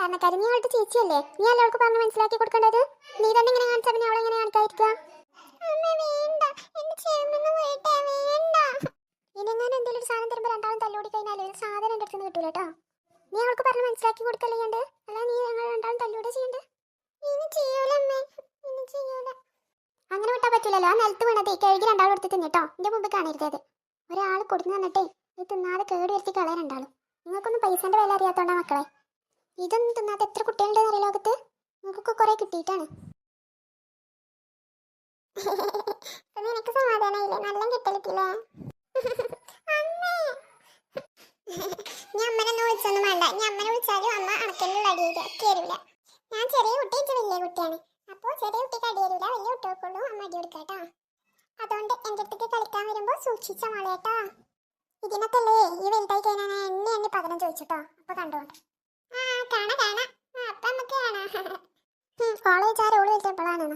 കാരണക്കാരി നീ അവളുടെ ചേച്ചിയല്ലേ? നീ അല്ല അവൾക്ക് പറഞ്ഞ് മനസ്സിലാക്കി കൊടുക്കേണ്ടത്? നീ തന്നെ ഇങ്ങനെ കാണിച്ചാൽ പിന്നെ അവളെങ്ങനെ കാണിക്കാതിരിക്കുക? ഇനിങ്ങനെ എന്റെ നീ അവൾക്ക് മനസ്സിലാക്കി കൊടുക്കല്ലേ അല്ല നീ ഞങ്ങൾ അങ്ങനെ വിട്ടാ പറ്റില്ലല്ലോ ആ നിലത്ത് വീണതേ. കഴുകി രണ്ടാളും എടുത്ത് തിന്നിട്ടോ എന്റെ മുമ്പ് കാണരുത് ഒരാൾ കൊടുത്തു തന്നിട്ടേ ഇത് തിന്നാതെ കേട് വരുത്തി കളയാൻ രണ്ടാളും. നിങ്ങൾക്കൊന്നും പൈസന്റെ വില അറിയാത്തോണ്ടാ മക്കളെ? ഇതൊന്നും തിന്നാത്ത എത്ര കുട്ടികളുണ്ടെന്ന് അറിയാം ലോകത്ത്. നിങ്ങൾക്കൊക്കെ കുറെ കിട്ടിയിട്ടാണ്. നിനക്ക് സമാധാനായില്ലേ? നല്ല കിട്ടലിട്ടില്ലേ ഞാൻ അമ്മനൊന്നും വിളിച്ചൊന്നും വേണ്ട. ഞാൻ അമ്മനെ വിളിച്ചാലും അമ്മ അണക്കലുള്ള അടി കയറില്ല ഞാൻ ചെറിയ കുട്ടി വലിയ കുട്ടിയാണ്. അപ്പോൾ ചെറിയ കുട്ടിക്ക് അടി വലിയ കുട്ടികൾക്കുള്ളൂ അമ്മ അടി കൊടുക്കാട്ടോ അതുകൊണ്ട് എന്റെ അടുത്തേക്ക് കളിക്കാൻ വരുമ്പോൾ സൂക്ഷിച്ച മോളേട്ടാ ഇതിനൊക്കെ അല്ലേ ഈ വലുതായി കഴിഞ്ഞാൽ എന്നെ എന്നെ പകരം ചോദിച്ചിട്ടോ അപ്പൊ കണ്ടോണ്ട് കാണാ കാണാ. കാണാം കോളേജ് ആ റോൾ വെച്ചപ്പോഴാണ്